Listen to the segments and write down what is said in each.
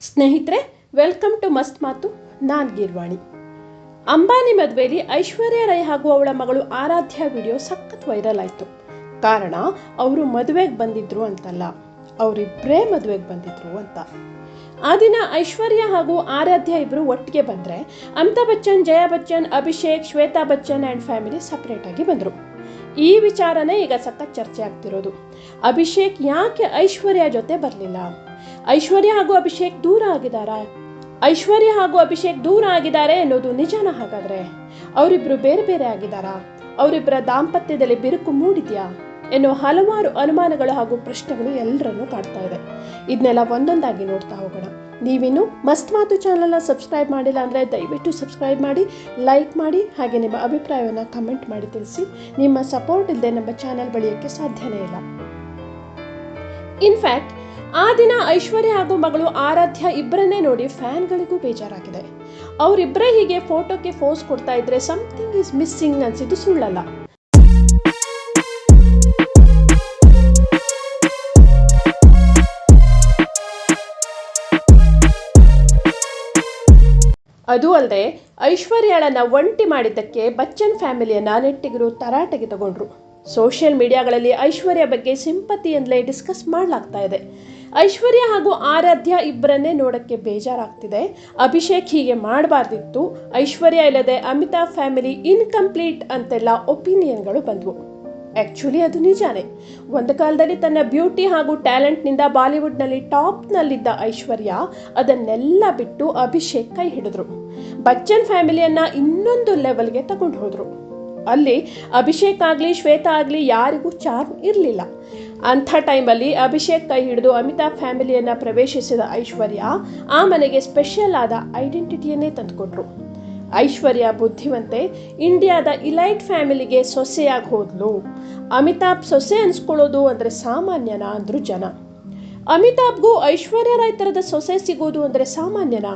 ಸ್ನೇಹಿತರೆ welcome to ಮಸ್ತ್ ಮಾತು, ನಾನ್ ಗೀರ್ವಾಣಿ. ಅಂಬಾನಿ ಮದುವೆಯಲ್ಲಿ ಐಶ್ವರ್ಯ ರೈ ಹಾಗೂ ಅವಳ ಮಗಳು ಆರಾಧ್ಯ ವಿಡಿಯೋ ಸಖತ್ ವೈರಲ್ ಆಯಿತು. ಕಾರಣ, ಅವರು ಮದುವೆಗೆ ಬಂದಿದ್ರು ಅಂತಲ್ಲ. ಅವರಿಬ್ಬರೇ ಮದುವೆಗೆ ಬಂದಿದ್ರು ಅಂತ. ಆ ದಿನ ಐಶ್ವರ್ಯ ಹಾಗೂ ಆರಾಧ್ಯ ಇಬ್ಬರು ಒಟ್ಟಿಗೆ ಬಂದರೆ, ಅಮಿತಾಬ್ ಬಚ್ಚನ್, ಜಯಾ ಬಚ್ಚನ್, ಅಭಿಷೇಕ್, ಶ್ವೇತಾ ಬಚ್ಚನ್ ಆ್ಯಂಡ್ ಫ್ಯಾಮಿಲಿ ಸಪ್ರೇಟಾಗಿ ಬಂದರು. ಈ ವಿಚಾರನೇ ಈಗ ಸಖತ್ ಚರ್ಚೆ ಆಗ್ತಿರೋದು. ಅಭಿಷೇಕ್ ಯಾಕೆ ಐಶ್ವರ್ಯ ಜೊತೆ ಬರಲಿಲ್ಲ? ಐಶ್ವರ್ಯ ಹಾಗೂ ಅಭಿಷೇಕ್ ದೂರ ಆಗಿದಾರಾ ಐಶ್ವರ್ಯ ಹಾಗೂ ಅಭಿಷೇಕ್ ದೂರ ಆಗಿದ್ದಾರೆ ಅನ್ನೋದು ನಿಜಾನ ಹಾಗಾದ್ರೆ? ಅವರಿಬ್ರು ಬೇರೆ ಬೇರೆ ಆಗಿದಾರಾ ಅವರಿಬ್ಬರ ದಾಂಪತ್ಯದಲ್ಲಿ ಬಿರುಕು ಮೂಡಿದ್ಯಾ? ಎನ್ನುವ ಹಲವಾರು ಅನುಮಾನಗಳು ಹಾಗೂ ಪ್ರಶ್ನೆಗಳು ಎಲ್ಲರನ್ನೂ ಕಾಡ್ತಾ ಇದೆ. ಇದನ್ನೆಲ್ಲ ಒಂದೊಂದಾಗಿ ನೋಡ್ತಾ ಹೋಗೋಣ. ನೀವಿನ್ನು ಮಸ್ತ್ ಮಾತು ಚಾನಲ್ನ ಸಬ್ಸ್ಕ್ರೈಬ್ ಮಾಡಿಲ್ಲ ಅಂದರೆ ದಯವಿಟ್ಟು ಸಬ್ಸ್ಕ್ರೈಬ್ ಮಾಡಿ ಲೈಕ್ ಮಾಡಿ, ಹಾಗೆ ನಿಮ್ಮ ಅಭಿಪ್ರಾಯವನ್ನು ಕಮೆಂಟ್ ಮಾಡಿ ತಿಳಿಸಿ. ನಿಮ್ಮ ಸಪೋರ್ಟ್ ಇಲ್ಲದೆ ನಮ್ಮ ಚಾನಲ್ ಬೆಳೆಯೋಕ್ಕೆ ಸಾಧ್ಯನೇ ಇಲ್ಲ. ಇನ್ಫ್ಯಾಕ್ಟ್ ಆ ದಿನ ಐಶ್ವರ್ಯ ಹಾಗೂ ಮಗಳು ಆರಾಧ್ಯ ಇಬ್ಬರನ್ನೇ ನೋಡಿ ಫ್ಯಾನ್ಗಳಿಗೂ ಬೇಜಾರಾಗಿದೆ. ಅವರಿಬ್ಬರೇ ಹೀಗೆ ಫೋಟೋಕ್ಕೆ ಫೋಸ್ ಕೊಡ್ತಾ ಇದ್ರೆ ಸಮಥಿಂಗ್ ಇಸ್ ಮಿಸ್ಸಿಂಗ್ ಅನ್ಸಿದ್ದು ಸುಳ್ಳಲ್ಲ. ಅದು ಅಲ್ಲದೆ ಐಶ್ವರ್ಯಳನ್ನ ಒಂಟಿ ಮಾಡಿದ್ದಕ್ಕೆ ಬಚ್ಚನ್ ಫ್ಯಾಮಿಲಿಯನ್ನ ನೆಟ್ಟಿಗರು ತರಾಟೆಗೆ ತಗೊಂಡ್ರು. ಸೋಷಿಯಲ್ ಮೀಡಿಯಾಗಳಲ್ಲಿ ಐಶ್ವರ್ಯ ಬಗ್ಗೆ ಸಿಂಪತಿ ಎಂದಲೇ ಡಿಸ್ಕಸ್ ಮಾಡಲಾಗ್ತಾ ಇದೆ. ಐಶ್ವರ್ಯ ಹಾಗೂ ಆರಾಧ್ಯ ಇಬ್ಬರನ್ನೇ ನೋಡಕ್ಕೆ ಬೇಜಾರಾಗ್ತಿದೆ. ಅಭಿಷೇಕ್ ಹೀಗೆ ಮಾಡಬಾರ್ದಿತ್ತು. ಐಶ್ವರ್ಯ ಇಲ್ಲದೆ ಅಮಿತಾಬ್ ಫ್ಯಾಮಿಲಿ ಇನ್ಕಂಪ್ಲೀಟ್ ಅಂತೆಲ್ಲ ಒಪಿನಿಯನ್ಗಳು ಬಂದವು. ಆ್ಯಕ್ಚುಲಿ ಅದು ನಿಜಾನೇ. ಒಂದು ಕಾಲದಲ್ಲಿ ತನ್ನ ಬ್ಯೂಟಿ ಹಾಗೂ ಟ್ಯಾಲೆಂಟ್ನಿಂದ ಬಾಲಿವುಡ್ನಲ್ಲಿ ಟಾಪ್ನಲ್ಲಿದ್ದ ಐಶ್ವರ್ಯ ಅದನ್ನೆಲ್ಲ ಬಿಟ್ಟು ಅಭಿಷೇಕ್ ಕೈ ಹಿಡಿದ್ರು. ಬಚ್ಚನ್ ಫ್ಯಾಮಿಲಿಯನ್ನ ಇನ್ನೊಂದು ಲೆವೆಲ್ಗೆ ತಗೊಂಡು ಹೋದ್ರು. ಅಲ್ಲಿ ಅಭಿಷೇಕ್ ಆಗಲಿ, ಶ್ವೇತಾ ಆಗಲಿ, ಯಾರಿಗೂ ಚಾರ್ಮ್ ಇರಲಿಲ್ಲ. ಅಂಥ ಟೈಮಲ್ಲಿ ಅಭಿಷೇಕ್ ಕೈ ಹಿಡಿದು ಅಮಿತಾಬ್ ಫ್ಯಾಮಿಲಿಯನ್ನು ಪ್ರವೇಶಿಸಿದ ಐಶ್ವರ್ಯ ಆ ಮನೆಗೆ ಸ್ಪೆಷಲ್ ಆದ ಐಡೆಂಟಿಟಿಯನ್ನೇ ತಂದುಕೊಟ್ರು ಐಶ್ವರ್ಯ ಬುದ್ಧಿವಂತೆ ಇಂಡಿಯಾದ ಇಲೈಟ್ ಫ್ಯಾಮಿಲಿಗೆ ಸೊಸೆಯಾಗಿ ಹೋದ್ಲು. ಅಮಿತಾಬ್ ಸೊಸೆ ಅನ್ಸ್ಕೊಳ್ಳೋದು ಅಂದರೆ ಸಾಮಾನ್ಯನ ಅಂದರು ಜನ. ಅಮಿತಾಬ್ಗೂ ಐಶ್ವರ್ಯ ರಾಯ್ ಥರದ ಸೊಸೆ ಸಿಗೋದು ಅಂದರೆ ಸಾಮಾನ್ಯನ?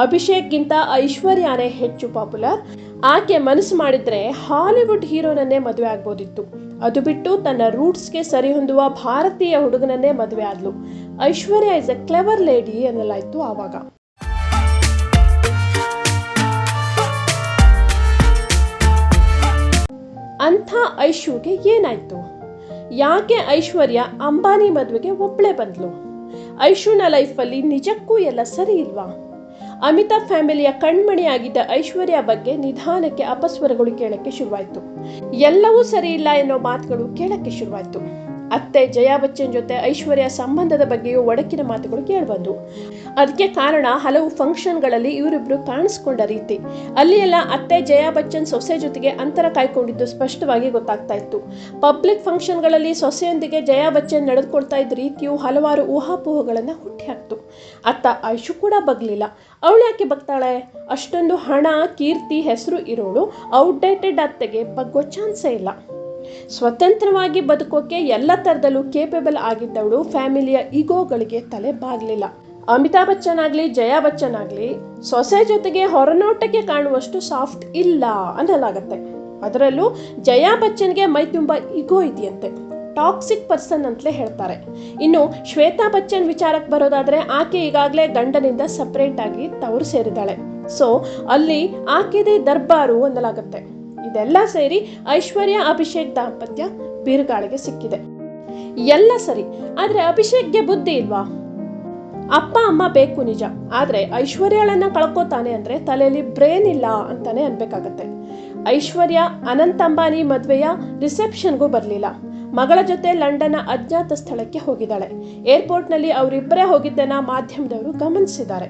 ಅಭಿಷೇಕ್ಗಿಂತ ಐಶ್ವರ್ಯನೇ ಹೆಚ್ಚು ಪಾಪ್ಯುಲರ್. ಆಕೆ ಮನಸ್ಸು ಮಾಡಿದ್ರೆ ಹಾಲಿವುಡ್ ಹೀರೋನನ್ನೇ ಮದುವೆ ಆಗ್ಬೋದಿತ್ತು. ಅದು ಬಿಟ್ಟು ತನ್ನ ರೂಟ್ಸ್ಗೆ ಸರಿಹೊಂದುವ ಭಾರತೀಯ ಹುಡುಗನನ್ನೇ ಮದುವೆ ಆದ್ಲು. Aishwarya is a clever lady ಅನ್ನಲಾಯಿತು ಆವಾಗ. ಅಂಥ ಐಶುಗೆ ಏನಾಯ್ತು? ಯಾಕೆ ಐಶ್ವರ್ಯ ಅಂಬಾನಿ ಮದುವೆಗೆ ಒಬ್ಳೆ ಬಂದ್ಲು? ಐಶುನ ಲೈಫಲ್ಲಿ ನಿಜಕ್ಕೂ ಎಲ್ಲ ಸರಿ ಇಲ್ವಾ? ಅಮಿತಾಬ್ ಫ್ಯಾಮಿಲಿಯ ಕಣ್ಮಣಿಯಾಗಿದ್ದ ಐಶ್ವರ್ಯ ಬಗ್ಗೆ ನಿಧಾನಕ್ಕೆ ಅಪಸ್ವರಗಳು ಕೇಳಕ್ಕೆ ಶುರುವಾಯಿತು. ಎಲ್ಲವೂ ಸರಿ ಇಲ್ಲ ಎನ್ನೋ ಮಾತುಗಳು ಕೇಳಕ್ಕೆ ಶುರುವಾಯಿತು. ಅತ್ತೆ ಜಯಾ ಬಚ್ಚನ್ ಜೊತೆ ಐಶ್ವರ್ಯ ಸಂಬಂಧದ ಬಗ್ಗೆಯೂ ಒಡಕಿನ ಮಾತುಗಳು ಕೇಳಿಬಂದು. ಅದಕ್ಕೆ ಕಾರಣ ಹಲವು ಫಂಕ್ಷನ್ಗಳಲ್ಲಿ ಇವರಿಬ್ರು ಕಾಣಿಸ್ಕೊಂಡ ರೀತಿ. ಅಲ್ಲಿ ಎಲ್ಲ ಅತ್ತೆ ಜಯಾ ಬಚ್ಚನ್ ಸೊಸೆ ಜೊತೆಗೆ ಅಂತರ ಕಾಯ್ಕೊಂಡಿದ್ದು ಸ್ಪಷ್ಟವಾಗಿ ಗೊತ್ತಾಗ್ತಾ ಇತ್ತು. ಪಬ್ಲಿಕ್ ಫಂಕ್ಷನ್ಗಳಲ್ಲಿ ಸೊಸೆಯೊಂದಿಗೆ ಜಯಾ ಬಚ್ಚನ್ ನಡೆದುಕೊಳ್ತಾ ಇದ್ದ ರೀತಿಯು ಹಲವಾರು ಊಹಾಪೋಹಗಳನ್ನು ಹುಟ್ಟಿ ಹಾಕ್ತು ಅತ್ತ ಐಶು ಕೂಡ ಬಗ್ಲಿಲ್ಲ. ಅವಳು ಯಾಕೆ ಬಗ್ತಾಳೆ? ಅಷ್ಟೊಂದು ಹಣ, ಕೀರ್ತಿ, ಹೆಸರು ಇರೋಳು ಔಟ್ಡೇಟೆಡ್ ಅತ್ತೆಗೆ ಬಗ್ಗೋ ಚಾನ್ಸೇ ಇಲ್ಲ. ಸ್ವತಂತ್ರವಾಗಿ ಬದುಕೋಕೆ ಎಲ್ಲ ಥರದಲ್ಲೂ ಕೇಪಬಲ್ ಆಗಿದ್ದವಳು ಫ್ಯಾಮಿಲಿಯ ಈಗೋಗಳಿಗೆ ತಲೆ ಬಾಗಲಿಲ್ಲ. ಅಮಿತಾಬ್ ಬಚ್ಚನ್ ಆಗಲಿ, ಜಯಾ ಬಚ್ಚನ್ ಆಗಲಿ, ಸೊಸೆ ಜೊತೆಗೆ ಹೊರನೋಟಕ್ಕೆ ಕಾಣುವಷ್ಟು ಸಾಫ್ಟ್ ಇಲ್ಲ ಅನ್ನಲಾಗತ್ತೆ. ಅದರಲ್ಲೂ ಜಯಾ ಬಚ್ಚನ್ಗೆ ಮೈ ತುಂಬ ಈಗೋ ಇದೆಯಂತೆ. ಟಾಕ್ಸಿಕ್ ಪರ್ಸನ್ ಅಂತಲೇ ಹೇಳ್ತಾರೆ. ಇನ್ನು ಶ್ವೇತಾ ಬಚ್ಚನ್ ವಿಚಾರಕ್ಕೆ ಬರೋದಾದರೆ ಆಕೆ ಈಗಾಗಲೇ ಗಂಡನಿಂದ ಸಪ್ರೇಟ್ ಆಗಿ ತವರು ಸೇರಿದಾಳೆ ಸೊ ಅಲ್ಲಿ ಆಕೆದೇ ದರ್ಬಾರು ಅನ್ನಲಾಗತ್ತೆ. ಇದೆಲ್ಲ ಸೇರಿ ಐಶ್ವರ್ಯ ಅಭಿಷೇಕ್ ದಾಂಪತ್ಯ ಬಿರುಗಾಳಿಗೆ ಸಿಕ್ಕಿದೆ. ಎಲ್ಲ ಸರಿ, ಆದ್ರೆ ಅಭಿಷೇಕ್ಗೆ ಬುದ್ಧಿ ಇಲ್ವಾ? ಅಪ್ಪ, ಅಮ್ಮ ಬೇಕು ನಿಜ, ಆದ್ರೆ ಐಶ್ವರ್ಯಳನ್ನ ಕಳ್ಕೊತಾನೆ ಅಂದ್ರೆ ತಲೆಯಲ್ಲಿ ಬ್ರೇನ್ ಇಲ್ಲ ಅಂತಾನೆ ಅನ್ಬೇಕಾಗತ್ತೆ. ಐಶ್ವರ್ಯ, ಅನಂತ ಅಂಬಾನಿ ಮದ್ವೆಯ ರಿಸೆಪ್ಷನ್ಗೂ ಬರಲಿಲ್ಲ. ಮಗಳ ಜೊತೆ ಲಂಡನ್ ಅಜ್ಞಾತ ಸ್ಥಳಕ್ಕೆ ಹೋಗಿದ್ದಾಳೆ. ಏರ್ಪೋರ್ಟ್ನಲ್ಲಿ ಅವರಿಬ್ಬರೇ ಹೋಗಿದ್ದನ್ನ ಮಾಧ್ಯಮದವರು ಗಮನಿಸಿದ್ದಾರೆ.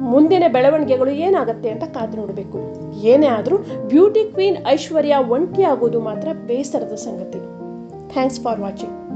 ಮುಂದಿನ ಬೆಳವಣಿಗೆಗಳು ಏನಾಗುತ್ತೆ ಅಂತ ಕಾದು ನೋಡಬೇಕು. ಏನೇ ಆದರೂ ಬ್ಯೂಟಿ ಕ್ವೀನ್ ಐಶ್ವರ್ಯ ಆಗೋದು ಮಾತ್ರ ಬೇಸರದ ಸಂಗತಿ. Thanks for watching